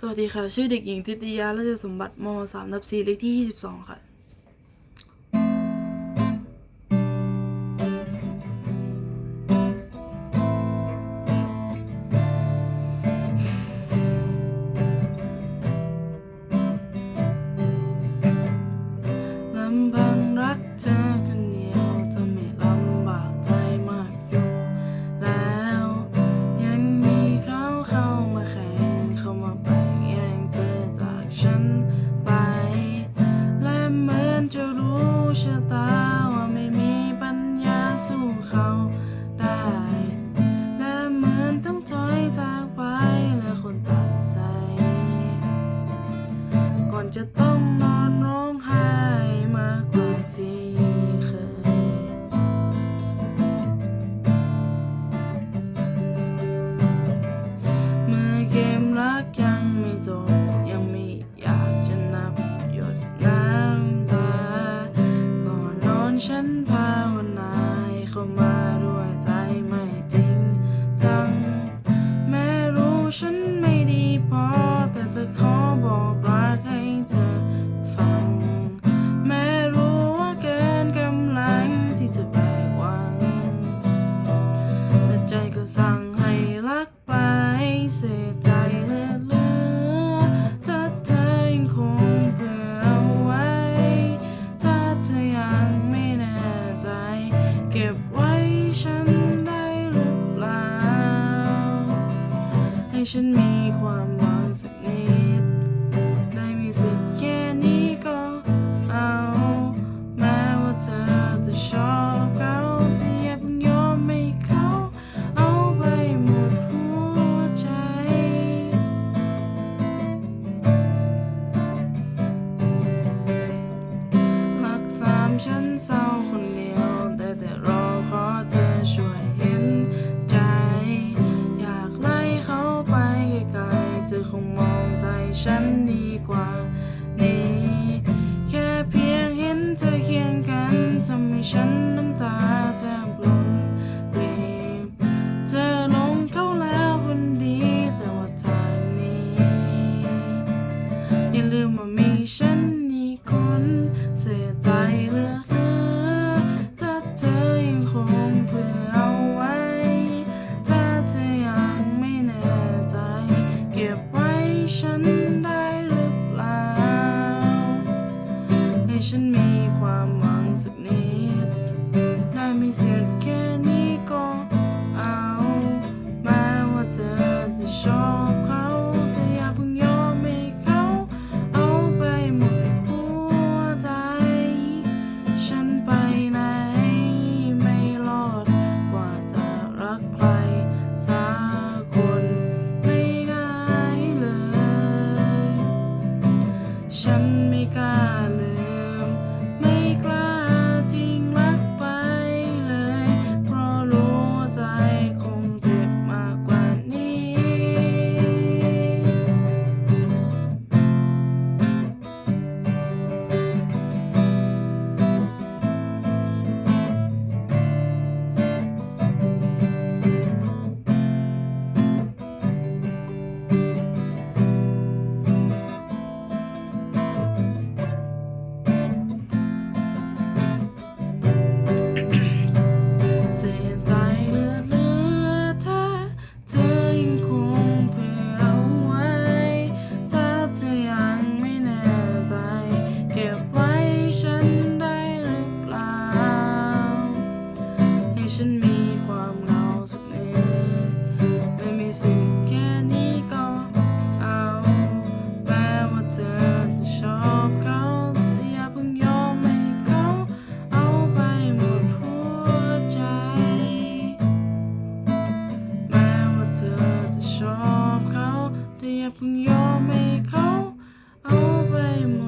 สวัสดีค่ะ ชื่อเด็กหญิงทิติยาราชสมบัติม .3 ทับ4เลขที่ 22 ค่ะ อนจะรู้ชะตาว่าไม่มีปัญญาสู้เขาได้ และเหมือนต้องถอยทางไปและคนตัดใจ ก่อนจะต้อง กไปเสียใจเลือดเลือถ้าเธอยังคงเผื่อไว้ ถ้าเธอยังไม่แน่ใจ เก็บไว้ฉันได้หรือเปล่า ให้ฉันมีความหวังสักนิด assumptions are เขาเอาไปหมด